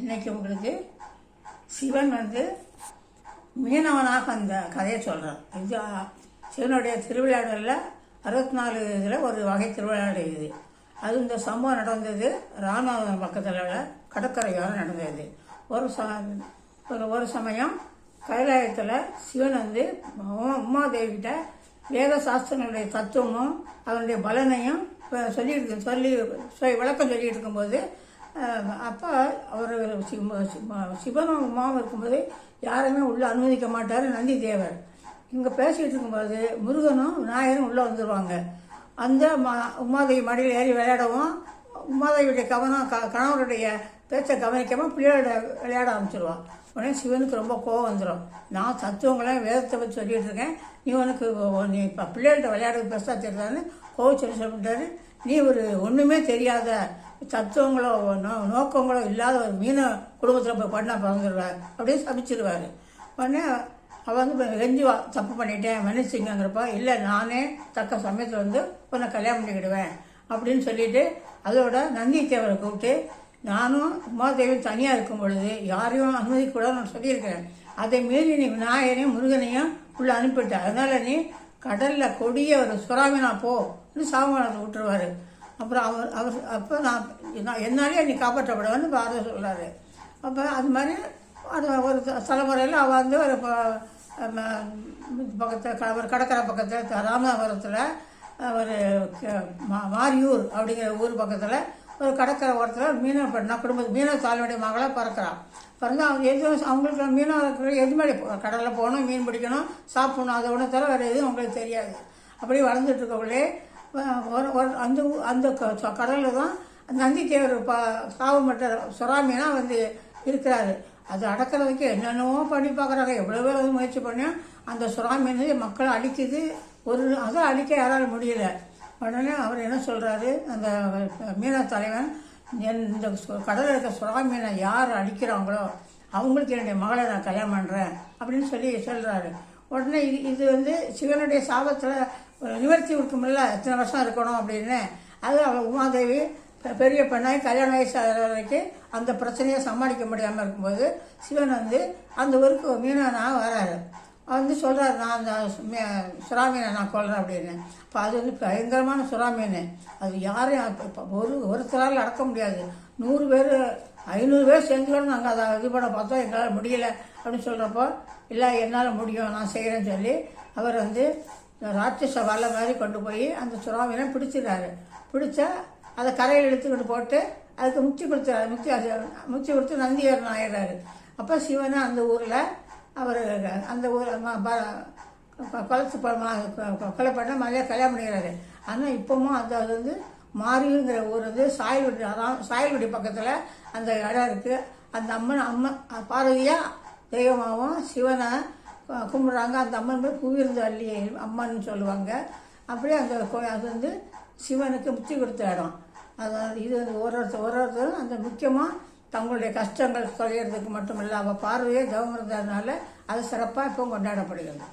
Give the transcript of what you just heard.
இன்னைக்கு உங்களுக்கு சிவன் வந்து மீனவனாக அந்த கதையை சொல்கிறார் இது சிவனுடைய திருவிளையாடலில் அறுபத்தி நாலு இதில் ஒரு வகை திருவிளையாடல் இது. அது இந்த சம்பவம் நடந்தது ராமநாதபுரம் பக்கத்தில் உள்ள கடற்கரையோரம் நடந்தது. ஒரு ச ஒரு ஒரு சமயம் கைலாயத்தில் சிவன் வந்து உமாதேவிகிட்ட வேத சாஸ்திரங்களுடைய தத்துவமும் அதனுடைய பலனையும் சொல்லிட்டு சொல்லி விளக்கம் சொல்லிட்டு இருக்கும்போது அப்போ அவர் சிவ- சிவ- உமாவும் இருக்கும்போது யாருமே உள்ளே அனுமதிக்க மாட்டார் நந்தி தேவர். இங்கே பேசிகிட்டு இருக்கும்போது முருகனும் விநாயகரும் உள்ளே வந்துடுவாங்க அந்த மா உமாதேவி மடியில் ஏறி விளையாடவும் உமாதேவியுடைய கவனம் க கணவருடைய பேச்சை கவனிக்காமல் பிள்ளையோட விளையாட ஆரம்பிச்சிருவான் உடனே சிவனுக்கு ரொம்ப கோவம் வந்துடும் நான் தத்துவங்களை வேதத்தை பற்றி சொல்லிட்டு இருக்கேன். நீ உனக்கு நீ இப்போ பிள்ளைகள்கிட்ட விளையாட பெருசாக தெரியாதுன்னு கோவம் சொல்லி சொல்லிட்டாரு. நீ ஒரு ஒன்றுமே தெரியாத தத்துவங்களோ நோ நோக்கங்களோ இல்லாத ஒரு மீன குடும்பத்தில் போய் பண்ண பிறந்துடுவார் அப்படின்னு சபிச்சிருவார். உடனே அவள் வந்து ரெஞ்சு தப்பு பண்ணிட்டேன் மன்னிச்சிங்கிறப்ப இல்லை நானே தக்க சமயத்தில் வந்து உன்னை கல்யாணம் பண்ணிக்கிடுவேன் அப்படின்னு சொல்லிட்டு அதோட நந்தித்தேவரை கூப்பிட்டு நானும் உமாதேவி தனியாக இருக்கும் பொழுது யாரையும் அனுமதிக்கூடாது நான் சொல்லியிருக்கிறேன். அதை மீறி நீ விநாயகனையும் முருகனையும் உள்ள அனுப்பிட்ட அதனால நீ கடலில் கொடிய ஒரு சுறாமினா போ சாமநாதன் விட்டுருவார் அப்புறம் அவர் அவர் அப்போ நான் நான் என்னாலே நீ காப்பாற்றப்படுவேன்னு பாரத சொல்கிறாரு அப்போ அது மாதிரி அது ஒரு தலைமுறையில் அவள் வந்து ஒரு பக்கத்தில் ஒரு கடற்கரை பக்கத்தில் ராமநாதபுரத்தில் ஒரு மாரியூர் அப்படிங்கிற ஊர் பக்கத்தில் ஒரு கடற்கரை ஓரத்தில் மீனவ பெண்ணா குடும்ப மீனவ தாழ்வுடைய மகளாக பிறக்கிறான். பிறந்து அவங்க எதுவும் அவங்களுக்கு மீனவர்கள் எதுவுமே கடலில் போகணும் மீன் பிடிக்கணும் சாப்பிடணும் அதை ஒன்று தவிர வேறு எதுவும் அவங்களுக்கு தெரியாது. அப்படியே வளர்ந்துட்டு இருக்கக்குள்ளே ஒரு ஒரு அந்த அந்த கடலில் தான் நந்தித்தேவர் ப சாவமற்ற சுறாமீனாக வந்து இருக்கிறாரு. அது அடக்கிறதுக்கு என்னென்னவோ பண்ணி பார்க்குறாங்க. எவ்வளோ பேர் வந்து முயற்சி பண்ணியும் அந்த சுறாமீன் மக்களை அழிக்குது. ஒரு அதை அழிக்க யாராலும் முடியல. உடனே அவர் என்ன சொல்கிறாரு அந்த மீனா தலைவன் என் இந்த கடலில் இருக்க சுறா மீனை யார் அடிக்கிறாங்களோ அவங்களுக்கு என்னுடைய மகளை நான் கல்யாணம் பண்ணுறேன் அப்படின்னு சொல்லி சொல்கிறாரு உடனே இது இது வந்து சிவனுடைய சாபத்தில் நிவர்த்தி இருக்குமில்ல எத்தனை வருஷம் இருக்கணும் அப்படின்னு. அது அவள் உமாதேவி பெரிய பெண்ணாய் கல்யாண வயசு ஆகிற வரைக்கும் அந்த பிரச்சனையை சமாளிக்க முடியாமல் இருக்கும்போது சிவன் வந்து அந்த ஊருக்கு மீனா நான் வராரு. வந்து சொல்கிறார் நான் அந்த சுறாமீனை நான் கொள்கிறேன் அப்படின்னு. இப்போ அது வந்து பயங்கரமான சுறாமீன். அது யாரையும் ஒரு ஒருத்தரால் அடக்க முடியாது. நூறு பேர் ஐநூறு பேர் செஞ்சோன்னு நாங்கள் அதை இது பண்ண பார்த்தோம். எங்களால் முடியலை அப்படின்னு சொல்கிறப்போ இல்லை என்னால் முடியும் நான் செய்கிறேன்னு சொல்லி அவர் வந்து ராட்சச வலை மாதிரி கொண்டு போய் அந்த சுறாமீனை பிடிச்சிடுறாரு. பிடிச்சா அதை கரையில் எடுத்துக்கிட்டு போட்டு அதுக்கு முச்சி கொடுத்துறாரு. முச்சி முச்சி கொடுத்து நந்தியர் ஆயிடுறாரு அப்போ சிவனை அந்த ஊரில் அவர் அந்த ஊர் ம- ப- ப- ம- கொ- கொலை பண்ண மலையாக கல்யாணம் பண்ணிக்கிறாரு. ஆனால் இப்போவும் அந்த அது வந்து மாரிங்கிற ஊர் வந்து சாயல்வடி அதான் சாயல்வடி பக்கத்தில் அந்த இடம் இருக்குது அந்த அம்மன் அம்மன் பார்வதியாக தெய்வமாகவும் சிவனை கும்பிட்றாங்க. அந்த அம்மன் போய் புவியிருந்து அள்ளி அம்மன் சொல்லுவாங்க. அப்படியே அந்த கோ- அது வந்து சிவனுக்கு முத்தி கொடுத்த இடம். அது இது வந்து ஒரு ஒருத்தர் ஒரு ஒருத்தரும் அந்த முக்கியமாக தங்களுடைய கஷ்டங்கள் தொலைகிறதுக்கு மட்டும் இல்லை அவள் பார்வையே தவம் இருந்ததுனால அது சிறப்பாக இப்போ கொண்டாடப்படுகிறது.